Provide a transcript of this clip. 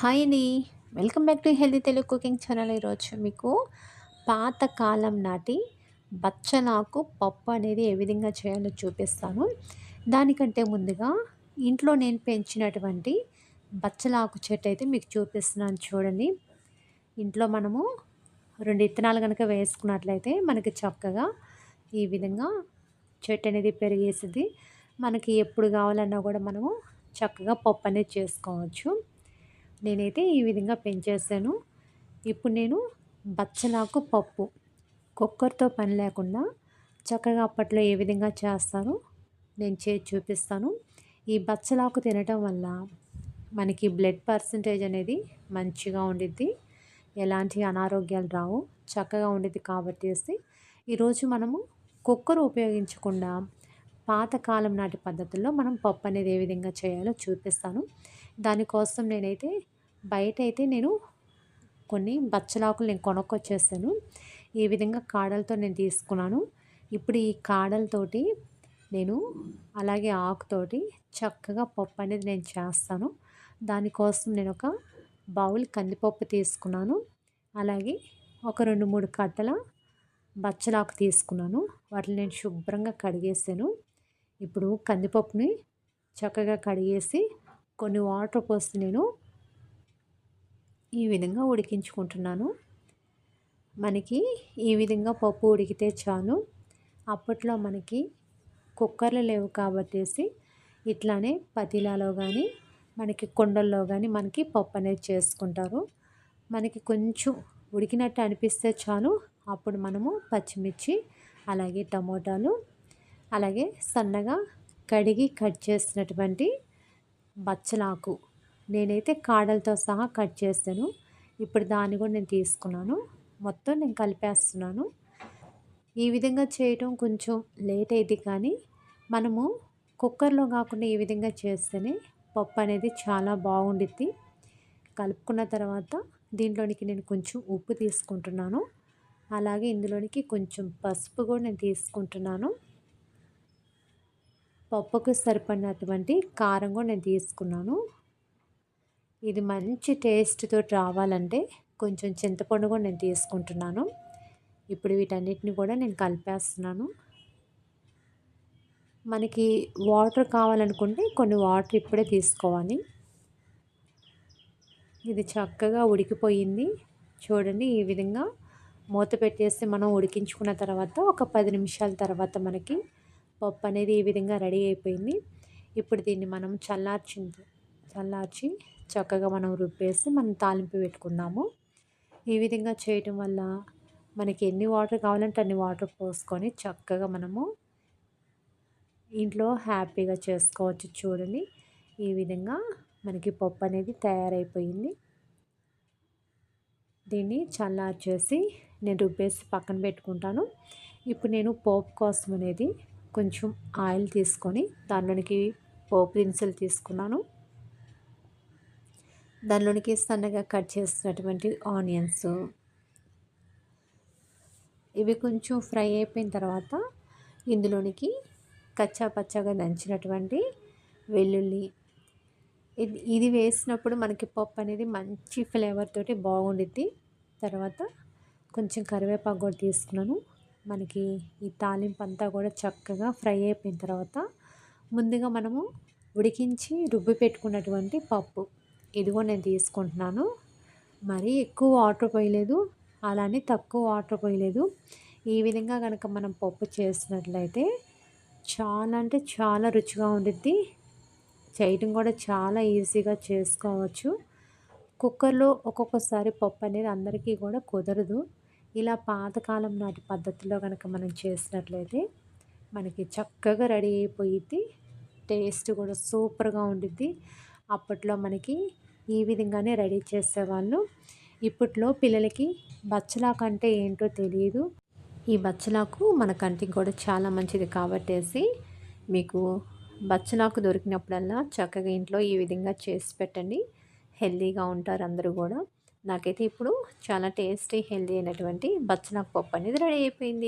Hi అండి. Welcome back to healthy Telugu cooking channel ఈరోజు మీకు పాతకాలం నాటి బచ్చలాకు పప్పు అనేది ఏ విధంగా చేయాలో చూపిస్తాను. దానికంటే ముందుగా ఇంట్లో నేను పెంచినటువంటి బచ్చలాకు చెట్టు అయితే మీకు చూపిస్తున్నాను చూడండి. ఇంట్లో మనము రెండు ఇత్తనాలు కనుక వేసుకున్నట్లయితే మనకి చక్కగా ఈ విధంగా చెట్టు అనేది పెరిగేసింది. మనకి ఎప్పుడు కావాలన్నా కూడా మనము చక్కగా పప్పు అనేది చేసుకోవచ్చు. నేనైతే ఈ విధంగా పెంచేసాను ఇప్పుడు నేను బచ్చలాకు పప్పు కుక్కర్తో పని లేకుండా చక్కగా అప్పట్లో ఏ విధంగా చేస్తానో నేను చేసి చూపిస్తాను. ఈ బచ్చలాకు తినటం వల్ల మనకి బ్లడ్ పర్సంటేజ్ అనేది మంచిగా ఉండిద్ది. ఎలాంటి అనారోగ్యాలు రావు చక్కగా ఉండిద్ది కాబట్టి ఈరోజు మనము కుక్కర్ ఉపయోగించకుండా పాతకాలం నాటి పద్ధతుల్లో మనం పప్పు అనేది ఏ విధంగా చేయాలో చూపిస్తాను. దానికోసం నేనైతే బయట అయితే నేను కొన్ని బచ్చలాకులు నేను కొనుక్కొచ్చేసాను ఈ విధంగా కాడలతో నేను తీసుకున్నాను. ఇప్పుడు ఈ కాడలతోటి నేను అలాగే ఆకుతోటి చక్కగా పప్పు అనేది నేను చేస్తాను. దానికోసం నేను ఒక బౌల్ కందిపప్పు తీసుకున్నాను. అలాగే ఒక రెండు మూడు కట్టల బచ్చలాకు తీసుకున్నాను. వాటిని నేను శుభ్రంగా కడిగేసాను. ఇప్పుడు కందిపప్పుని చక్కగా కడిగేసి కొన్ని వాటర్ పోసి నేను ఈ విధంగా ఉడికించుకుంటున్నాను. మనకి ఈ విధంగా పప్పు ఉడికితే చాలు. అప్పట్లో మనకి కుక్కర్లు లేవు కాబట్టి ఇట్లానే పతిలాలో కానీ మనకి కొండల్లో కానీ మనకి పప్పు అనేది చేసుకుంటారు. మనకి కొంచెం ఉడికినట్టు అనిపిస్తే చాలు. అప్పుడు మనము పచ్చిమిర్చి అలాగే టమోటాలు అలాగే సన్నగా కడిగి కట్ చేసినటువంటి బచ్చలాకు నేనైతే కాడలతో సహా కట్ చేస్తాను. ఇప్పుడు దాన్ని కూడా నేను తీసుకున్నాను. మొత్తం నేను కలిపేస్తున్నాను. ఈ విధంగా చేయటం కొంచెం లేట్ అయింది కానీ మనము కుక్కర్లో కాకుండా ఈ విధంగా చేస్తేనే పప్పు అనేది చాలా బాగుండిద్ది. కలుపుకున్న తర్వాత దీంట్లోనికి నేను కొంచెం ఉప్పు తీసుకుంటున్నాను. అలాగే ఇందులోనికి కొంచెం పసుపు కూడా నేను తీసుకుంటున్నాను. పప్పుకు సరిపడినటువంటి కారం కూడా నేను తీసుకున్నాను. ఇది మంచి టేస్ట్తో రావాలంటే కొంచెం చింతపండు కూడా నేను తీసుకుంటున్నాను. ఇప్పుడు వీటన్నిటిని కూడా నేను కలిపేస్తున్నాను. మనకి వాటర్ కావాలనుకుంటే కొన్ని వాటర్ ఇప్పుడే తీసుకోవాలి. ఇది చక్కగా ఉడికిపోయింది. చూడండి ఈ విధంగా మూత పెట్టేసి మనం ఉడికించుకున్న తర్వాత ఒక పది నిమిషాల తర్వాత మనకి పప్పు అనేది ఈ విధంగా రెడీ అయిపోయింది. ఇప్పుడు దీన్ని మనం చల్లార్చింది చల్లార్చి చక్కగా మనం రుబ్బేసి మనం తాలింపు పెట్టుకుందాము. ఈ విధంగా చేయటం వల్ల మనకి ఎన్ని వాటర్ కావాలంటే అన్ని వాటర్ పోసుకొని చక్కగా మనము ఇంట్లో హ్యాపీగా చేసుకోవచ్చు చూడండి. ఈ విధంగా మనకి పప్పు అనేది తయారైపోయింది. దీన్ని చల్లార్చేసి నేను రుబ్బేసి పక్కన పెట్టుకుంటాను. ఇప్పుడు నేను పోపు కోసం అనేది కొంచెం ఆయిల్ తీసుకొని దానిలోనికి పోపు దినుసులు తీసుకున్నాను. దానిలోనికి సన్నగా కట్ చేసినటువంటి ఆనియన్స్. ఇవి కొంచెం ఫ్రై అయిపోయిన తర్వాత ఇందులోనికి కచ్చా పచ్చగా దంచినటువంటి వెల్లుల్లి. ఇది ఇది వేసినప్పుడు మనకి పప్పు అనేది మంచి ఫ్లేవర్ తోటి బాగుండిద్ది. తర్వాత కొంచెం కరివేపాకు కూడా తీసుకున్నాను. మనకి ఈ తాలింపు అంతా కూడా చక్కగా ఫ్రై అయిపోయిన తర్వాత ముందుగా మనము ఉడికించి రుబ్బి పెట్టుకున్నటువంటి పప్పు. ఇదిగో నేను తీసుకుంటున్నాను. మరీ ఎక్కువ వాటర్ పోయలేదు. అలానే తక్కువ వాటర్ పోయలేదు. ఈ విధంగా కనుక మనం పప్పు చేసినట్లయితే చాలా అంటే చాలా రుచిగా ఉండిద్ది. చేయటం కూడా చాలా ఈజీగా చేసుకోవచ్చు. కుక్కర్లో ఒక్కొక్కసారి పప్పు అనేది అందరికీ కూడా కుదరదు. ఇలా పాతకాలం నాటి పద్ధతిలో కనుక మనం చేసినట్లయితే మనకి చక్కగా రెడీ అయిపోయిద్ది. టేస్ట్ కూడా సూపర్గా ఉండిద్ది. అప్పట్లో మనకి ఈ విధంగానే రెడీ చేసేవాళ్ళు. ఇప్పట్లో పిల్లలకి బచ్చలాకు అంటే ఏంటో తెలియదు ఈ బచ్చలాకు మన కంటికి కూడా చాలా మంచిది కాబట్టేసి మీకు బచ్చలాకు దొరికినప్పుడల్లా చక్కగా ఇంట్లో ఈ విధంగా చేసి పెట్టండి. హెల్తీగా ఉంటారు అందరూ కూడా. నాకైతే ఇప్పుడు చాలా టేస్టీ హెల్తీ అయినటువంటి బచ్చలాకు పప్పు అనేది రెడీ అయిపోయింది.